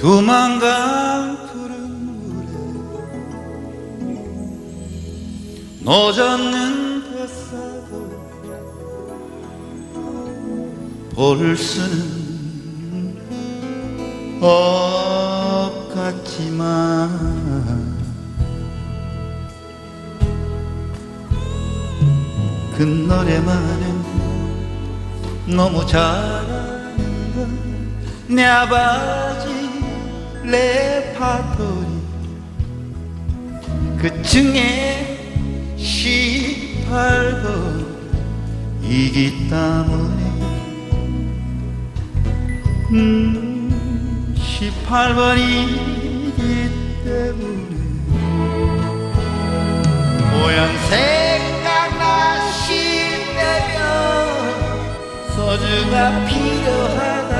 두만강 푸른 물에 노젓는 뱃사도 볼 수는 없겠지만. 그 노래만은 너무 잘하는 내 아버지 레파토리. 그 중에 18번 이기 때문에. 음 18번이기 때문에. 모양 생각나시다면 소주가 필요하다